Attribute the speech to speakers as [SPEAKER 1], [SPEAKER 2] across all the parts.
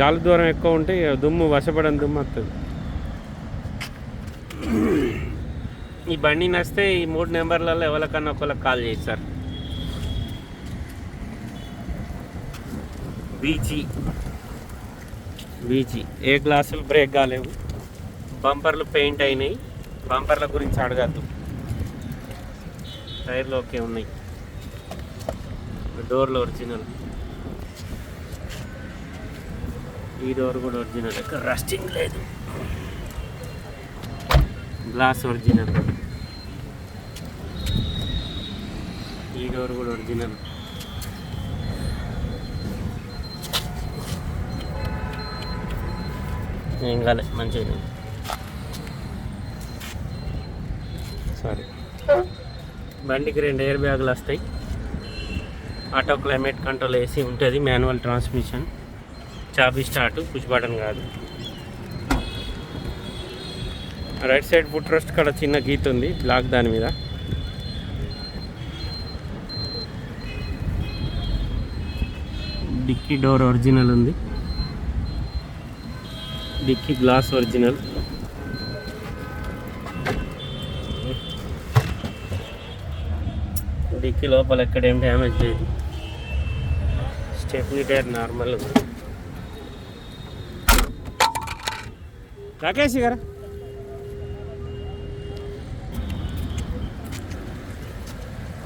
[SPEAKER 1] గాలి దూరం ఎక్కువ ఉంటే దుమ్ము వశపడని దుమ్ము వస్తుంది ఈ బండి నచ్చితే ఈ మూడు నెంబర్లలో ఎవరికన్నా ఒకళ్ళకి కాల్ చేయి సార్. బీచి. బీచి. ఏ గ్లాసులు బ్రేక్ కాలేవు. బంపర్లు పెయింట్ అయినాయి. బంపర్ల గురించి అడగద్దు. టైర్లు ఓకే ఉన్నాయి. డోర్లు ఒరిజినల్. ఈ డోర్ కూడా ఒరిజినల్ ఇక్కడ రస్టింగ్ లేదు. గ్లాస్ ఒరిజినల్ ఈ డోర్ కూడా ఒరిజినల్ ఏం కాలే మంచిగా సారీ బండికి రెండు ఎయిర్ బ్యాగులు వస్తాయి. ఆటో క్లైమేట్ కంట్రోల్ ఏసీ ఉంటుంది మాన్యువల్ ట్రాన్స్మిషన్ చాబీ స్టార్ట్ పుష్ బటన్ కాదు. రైట్ సైడ్ ఫుట్ రెస్ట్ కాడ చిన్న గీత ఉంది బ్లాక్ దాని మీద. డిక్కీ డోర్ ఒరిజినల్ ఉంది. Dicky glass original. డిక్కీ లోపల ఎక్కడ ఏం డ్యామేజ్ లేదు. స్టెప్నీ టైర్ నార్మల్ ఉంది. రాకేష్ గారా?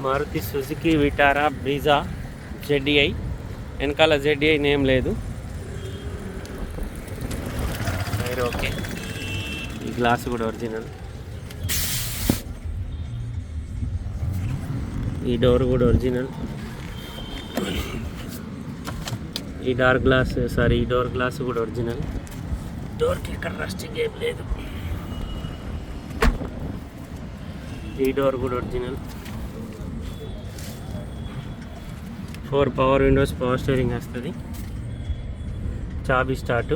[SPEAKER 1] Maruti Suzuki Vitara Brezza ZDI. వెనకాల జెడ్డిఐ నేమ్ లేదు. Tyre okay. ఈ గ్లాస్ కూడా ఒరిజినల్. ఈ డోర్ కూడా ఒరిజినల్. ఈ డార్ గ్లాస్ సారీ ఈ డోర్ గ్లాస్ కూడా ఒరిజినల్. డోర్కి ఇక్కడ రస్టింగ్ ఏం లేదు. ఈ డోర్ కూడా original. Four power windows power steering వస్తుంది. చాబీ స్టార్ట్.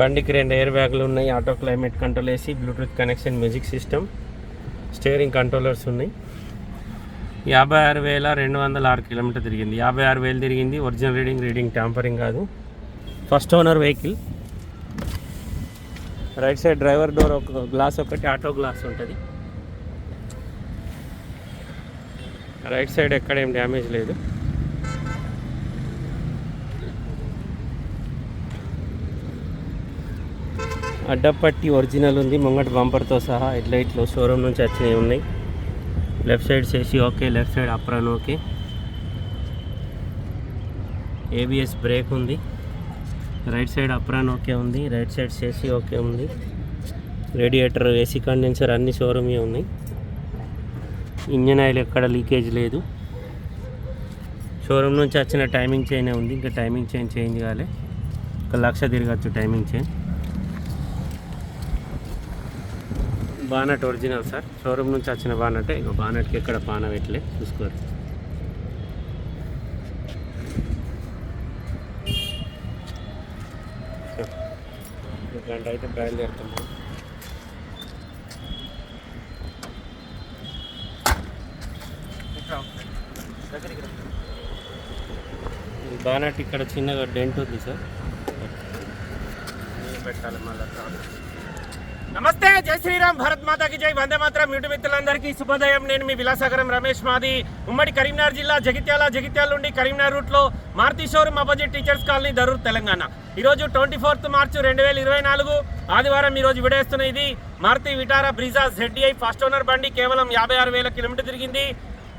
[SPEAKER 1] బండికి రెండు ఎయిర్ బ్యాగులు ఉన్నాయి auto climate control AC Bluetooth connection music system steering controllers ఉన్నాయి. యాభై ఆరు వేల రెండు వందల ఆరు కిలోమీటర్ తిరిగింది. యాభై ఆరు వేలు తిరిగింది. ఒరిజినల్ రీడింగ్ రీడింగ్ ట్యాంపరింగ్ కాదు. First owner vehicle. Right side driver door ఒక గ్లాస్ ఒకటి ఆటో గ్లాస్ ఉంటుంది. రైట్ సైడ్ ఎక్కడ ఏం డ్యామేజ్ లేదు. అడ్డపట్టి ఒరిజినల్ ఉంది ముంగట బంపర్తో సహా హెడ్లైట్లు షోరూమ్ నుంచి వచ్చినవి ఉన్నాయి. లెఫ్ట్ సైడ్ చేసి okay left side apron okay. ABS brake ఉంది. రైట్ సైడ్ అప్రాన్ ఓకే ఉంది రైట్ సైడ్ సేసీ ఓకే ఉంది. రేడియేటర్ ఏసీ కండెన్సర్ అన్ని షోరూమే ఉన్నాయి. ఇంజన్ ఆయిల్ ఎక్కడ లీకేజ్ లేదు. షోరూమ్ నుంచి వచ్చిన టైమింగ్ చైన్ ఉంది ఇంకా టైమింగ్ చైన్ చేంజ్ కాలే. ఒక లక్ష తిరగచ్చు timing chain. Bonnet original sir. Showroom నుంచి వచ్చిన బానటే ఇక బానట్కి ఎక్కడ పాన పెట్టలే చూసుకోరు. గంట అయితే బయలుదేరుతున్నాం బానట్ ఇక్కడ చిన్నగా డెంట్ ఉంది సార్. పెట్టాలి మళ్ళీ. నమస్తే జై శ్రీరామ్ భారత్ మాతాకి జై. వందే మాత్రం యూట్యూబ్ మిత్రులందరికీ శుభోదయం. నేను మీ విలాసాగరం రమేష్ మాది. ఉమ్మడి కరీంనగర్ జిల్లా జగిత్యాల జగిత్యాల నుండి కరీంనగర్ రూట్లో Maruti showroom opposite teachers colony Darur Telangana. ఈరోజు ట్వంటీ ఫోర్త్ మార్చ్ రెండు వేల ఇరవై నాలుగు. ఆదివారం ఈరోజు విడేస్తున్న ఇది Maruti Vitara Brezza ZDI first owner బండి. కేవలం యాభై ఆరు వేల కిలోమీటర్ తిరిగింది.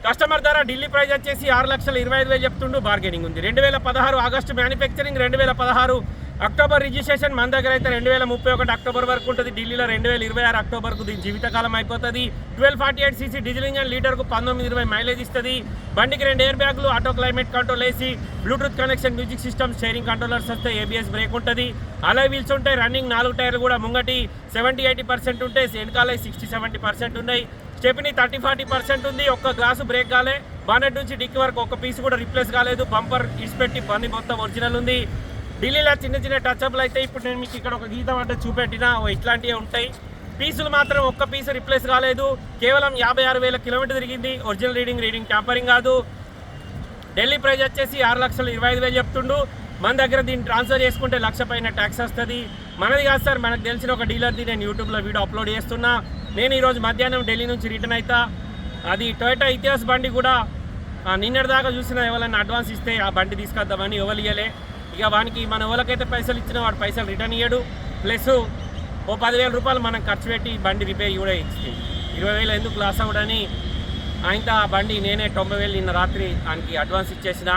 [SPEAKER 1] కస్టమర్ ధర ఢిల్లీ ప్రైజ్ వచ్చేసి ఆరు లక్షల ఇరవై ఐదు వేలు చెప్తుండు. బార్గెనింగ్ ఉంది. రెండు వేల పదహారు ఆగస్టు మ్యానుఫ్యాక్చరింగ్ రెండు వేల పదహారు అక్టోబర్ రిజిస్ట్రేషన్ మన దగ్గర అయితే రెండు వేల ముప్పై ఒకటి అక్టోబర్ వరకు ఉంటుంది. ఢిల్లీలో రెండు వేల ఇరవై ఆరు అక్టోబర్కు దీని జీవితకాలం అయిపోతుంది. Twelve forty eight CC diesel engine లీటర్కు పంతొమ్మిది ఇరవై మైలేజ్ ఇస్తుంది. బండికి రెండు ఎయిర్ బ్యాగ్లు ఆటో క్లైమేట్ కంట్రోల్ వేసి Bluetooth connection music system steering controllers వస్తే ఏబిఎస్ బ్రేక్ ఉంటుంది. అలా వీల్స్ ఉంటాయి రన్నింగ్ నాలుగు టైర్లు కూడా ముంగటి సెవెంటీ ఎయిటీ పర్సెంట్ ఉంటాయి వెనకాల సిక్స్టీ సెవెంటీ పర్సెంట్ ఉన్నాయి. స్టెప్ని థర్టీ ఫార్టీ పర్సెంట్ ఉంది. ఒక్క గ్లాసు బ్రేక్ కాలే. బానెట్ నుంచి డిక్కి వరకు ఒక పీస్ కూడా రిప్లేస్ కాలేదు. బంపర్ ఇడిచిపెట్టి బండి మొత్తం ఒరిజినల్ ఉంది. ఢిల్లీలో చిన్న చిన్న టచ్అప్లు అయితే ఇప్పుడు నేను మీకు ఇక్కడ ఒక గీతం అంటే చూపెట్టిన. ఇట్లాంటివి ఉంటాయి. పీసులు మాత్రం ఒక్క పీసు రిప్లేస్ కాలేదు. కేవలం యాభై ఆరు వేల కిలోమీటర్ తిరిగింది. ఒరిజినల్ రీడింగ్ రీడింగ్ ట్యాంపరింగ్ కాదు. ఢిల్లీ ప్రైజ్ వచ్చేసి ఆరు లక్షలు ఇరవై ఐదు వేలు చెప్తుండు. మన దగ్గర దీన్ని ట్రాన్స్ఫర్ చేసుకుంటే లక్ష పైన ట్యాక్స్ వస్తుంది. మనది కాదు సార్ మనకు తెలిసిన ఒక డీలర్ది నేను యూట్యూబ్లో వీడియో అప్లోడ్ చేస్తున్నా. నేను ఈరోజు మధ్యాహ్నం ఢిల్లీ నుంచి రిటర్న్ అవుతా అది టొయోటా ఇతిహాస్ బండి కూడా నిన్నటిదాకా నిన్నటి దాకా చూసిన ఎవరైనా అడ్వాన్స్ ఇస్తే ఆ బండి తీసుకొద్దామని ఎవరు ఇవ్వలే ఇక వానికి మన ఎవరికైతే పైసలు ఇచ్చినా వాడు పైసలు రిటర్న్ ఇయ్యడు. ప్లస్ ఓ పదివేల రూపాయలు మనం ఖర్చు పెట్టి బండి రిపేర్ కూడా ఇచ్చింది ఇరవై వేలు ఎందుకు లాస్ అవ్వడని ఆయనతో ఆ బండి నేనే తొంభై వేలు నిన్న రాత్రి ఆయనకి అడ్వాన్స్ ఇచ్చేసిన.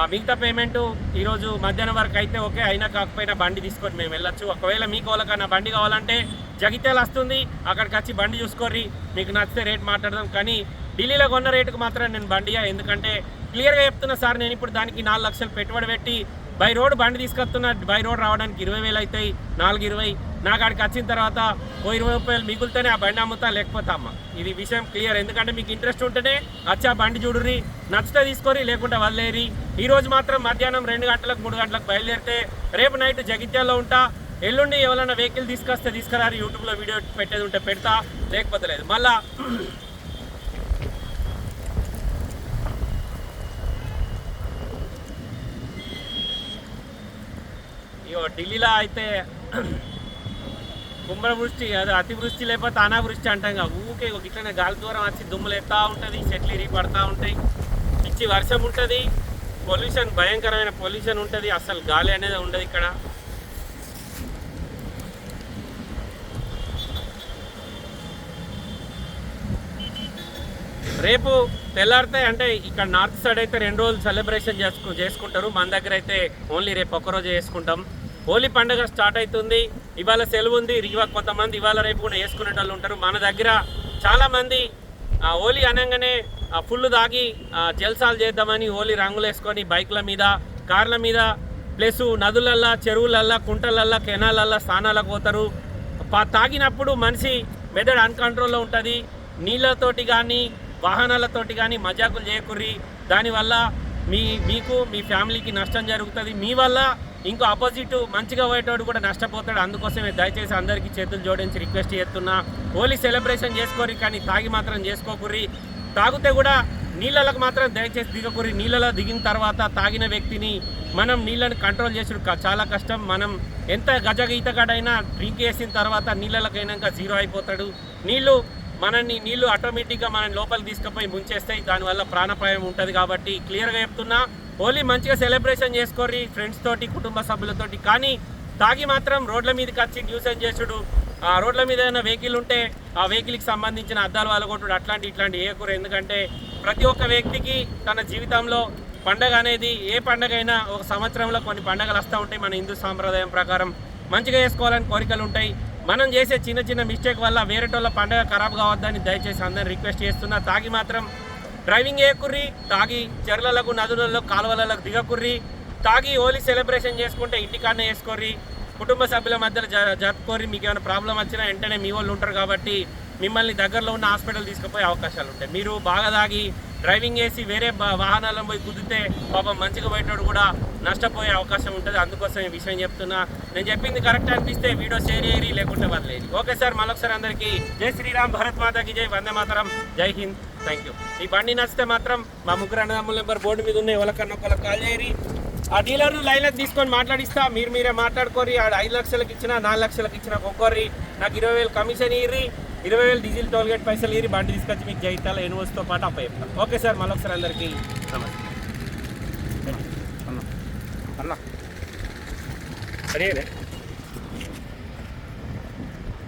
[SPEAKER 1] ఆ మిగతా పేమెంట్ ఈరోజు మధ్యాహ్నం వరకు అయితే ఓకే అయినా కాకపోయినా బండి తీసుకొని మేము వెళ్ళొచ్చు. ఒకవేళ మీకు వాళ్ళకన్నా బండి కావాలంటే జగిత్యాల వస్తుంది. అక్కడికి వచ్చి బండి చూసుకోర్రి. మీకు నచ్చితే రేట్ మాట్లాడదాం. కానీ ఢిల్లీలో కొన్న రేటుకు మాత్రం నేను బండియా. ఎందుకంటే క్లియర్గా చెప్తున్నా సార్ నేను ఇప్పుడు దానికి నాలుగు లక్షలు పెట్టుబడి పెట్టి బై రోడ్ బండి తీసుకొస్తున్న బై రోడ్ రావడానికి ఇరవై వేలు అవుతాయి నాలుగు ఇరవై. నాకాడికి వచ్చిన తర్వాత ఓ ఇరవై రూపాయలు మిగులుతేనే ఆ బండి అమ్ముతా లేకపోతే అమ్మ. ఇది విషయం క్లియర్. ఎందుకంటే మీకు ఇంట్రెస్ట్ ఉంటేనే వచ్చి ఆ బండి చూడుర్రి. నచ్చితే తీసుకొని లేకుంటే వదిలేరి ఈరోజు మాత్రం మధ్యాహ్నం రెండు గంటలకు మూడు గంటలకు బయలుదేరితే రేపు నైట్ జగిత్యాల్లో ఉంటా. ఎల్లుండి ఎవరైనా వెహికల్ తీసుకొస్తే తీసుకురారు యూట్యూబ్లో వీడియో పెట్టేది ఉంటే పెడతా. లేకపోతే లేదు. మళ్ళీ ఇగో ఢిల్లీలో అయితే కుంభవృష్టి అది అతివృష్టి లేకపోతే అనావృష్టి అంటాం కదా. ఊకే ఒక ఇట్లనే గాలి దూరం వచ్చి దుమ్ములు ఎత్తా ఉంటుంది చెట్లు ఇరిగి పడతా ఉంటాయి. పిచ్చి వర్షం ఉంటుంది పొల్యూషన్ భయంకరమైన పొల్యూషన్ ఉంటుంది. అసలు గాలి అనేది ఉండదు ఇక్కడ. రేపు తెల్లారితే అంటే ఇక్కడ నార్త్ సైడ్ అయితే రెండు రోజులు సెలబ్రేషన్ చేసుకు చేసుకుంటారు. మన దగ్గర అయితే ఓన్లీ రేపు ఒక్కరోజు చేసుకుంటాం. హోలీ పండుగ స్టార్ట్ అవుతుంది. ఇవాళ సెలవు ఉంది ఇవాళ కొంతమంది ఇవాళ రేపు కూడా వేసుకునే వాళ్ళు ఉంటారు. మన దగ్గర చాలామంది హోలీ అనగానే ఫుల్ తాగి జల్సాలు చేద్దామని హోలీ రంగులు వేసుకొని బైక్ల మీద కార్ల మీద ప్లస్ నదులల్లా చెరువులల్లా కుంటలల్లా కెనాలల్లా స్నానాలకు పోతారు. తాగినప్పుడు మనిషి మెదడు అన్కంట్రోల్లో ఉంటుంది. నీళ్ళతోటి కానీ వాహనాలతోటి కానీ మజాకులు చేయకుర్రి. దానివల్ల మీ మీకు మీ ఫ్యామిలీకి నష్టం జరుగుతుంది. మీ వల్ల ఇంకో ఆపోజిట్ మంచిగా పోయేటోడు కూడా నష్టపోతాడు. అందుకోసమే దయచేసి అందరికీ చేతులు జోడించి రిక్వెస్ట్ చేస్తున్నా. హోలీ సెలబ్రేషన్ చేసుకోరి కానీ తాగి మాత్రం చేసుకోకుర్రి. తాగితే కూడా నీళ్ళలకు మాత్రం దయచేసి దిగకుర్రి. నీళ్ళలో దిగిన తర్వాత తాగిన వ్యక్తిని మనం నీళ్ళని కంట్రోల్ చేసుడు చాలా కష్టం. మనం ఎంత గజగీతగాడైనా డ్రింక్ చేసిన తర్వాత నీళ్ళకి అయినాక జీరో అయిపోతాడు. నీళ్ళు మనల్ని నీళ్ళు ఆటోమేటిక్గా మనల్ని లోపలికి తీసుకుపోయి ముంచేస్తాయి. దానివల్ల ప్రాణప్రాయం ఉంటుంది కాబట్టి క్లియర్గా చెప్తున్నా హోలీ మంచిగా సెలబ్రేషన్ చేసుకోర్రి ఫ్రెండ్స్ తోటి కుటుంబ సభ్యులతోటి. కానీ తాగి మాత్రం రోడ్ల మీదకి వచ్చి న్యూసెన్స్ చేసుడు? ఆ రోడ్ల మీద ఏదైనా వెహికల్ ఉంటే ఆ వెహికల్కి సంబంధించిన అద్దాలు వాళ్ళగొట్టుడు అట్లాంటి ఇట్లాంటి ఏ కూర ఎందుకంటే ప్రతి ఒక్క వ్యక్తికి తన జీవితంలో పండగ అనేది ఏ పండగ అయినా ఒక సంవత్సరంలో కొన్ని పండగలు వస్తూ ఉంటాయి మన హిందూ సాంప్రదాయం ప్రకారం. మంచిగా చేసుకోవాలని కోరికలు ఉంటాయి. మనం చేసే చిన్న చిన్న మిస్టేక్ వల్ల వేరేటోళ్ళ పండగ ఖరాబ్ కావద్దని దయచేసి అందరిని రిక్వెస్ట్ చేస్తున్నా. తాగి మాత్రం డ్రైవింగ్ చేయకుర్రి తాగి చెర్లలకు నదులలో కాలువలకు దిగకుర్రి తాగి హోలీ సెలబ్రేషన్ చేసుకుంటే ఇంటికాడనే వేసుకోర్రి కుటుంబ సభ్యుల మధ్యలో జ జరుపుకోర్రి మీకు ఏమైనా ప్రాబ్లం వచ్చినా వెంటనే మీ వాళ్ళు ఉంటారు కాబట్టి మిమ్మల్ని దగ్గరలో ఉన్న హాస్పిటల్ తీసుకుపోయే అవకాశాలు ఉంటాయి మీరు బాగా తాగి డ్రైవింగ్ చేసి వేరే వాహనాలను పోయి కుదిరితే పాపం మంచిగా పోయేటోడు కూడా నష్టపోయే అవకాశం ఉంటుంది. అందుకోసం ఈ విషయం చెప్తున్నా. నేను చెప్పింది కరెక్ట్ అనిపిస్తే వీడియో షేర్ చేయరి లేకుంటే వదిలేది ఓకే సార్ మరొకసారి అందరికీ జై శ్రీరామ్ భరత్ మాతాకి జై వందే మాతరం జై హింద్. థ్యాంక్ యూ ఈ బండి నచ్చితే మాత్రం మా ముగ్గురు అన్నదమ్ముల నెంబర్ బోర్డు మీద ఉన్నాయి. ఎవరికన్నా ఒకళ్ళకి కాల్ చేయరి ఆ డీలర్ను లైన్లకు తీసుకొని మాట్లాడిస్తా. మీరు మీరే మాట్లాడుకోరి ఆడ ఐదు లక్షలకు ఇచ్చిన నాలుగు లక్షలకు ఇచ్చిన ఒక్కొక్కరి నాకు ఇరవై వేలు కమిషన్ ఇయ్యి ఇరవై వేలు డీజిల్ టోల్ గేట్ పైసలు ఇరి బండి తీసుకొచ్చి మీకు జైతాల ఎన్వోస్తో పాటు అప్ప ఓకే సార్ మళ్ళొకసారి అందరికీ నమస్తే
[SPEAKER 2] అన్న అన్న.
[SPEAKER 1] అరే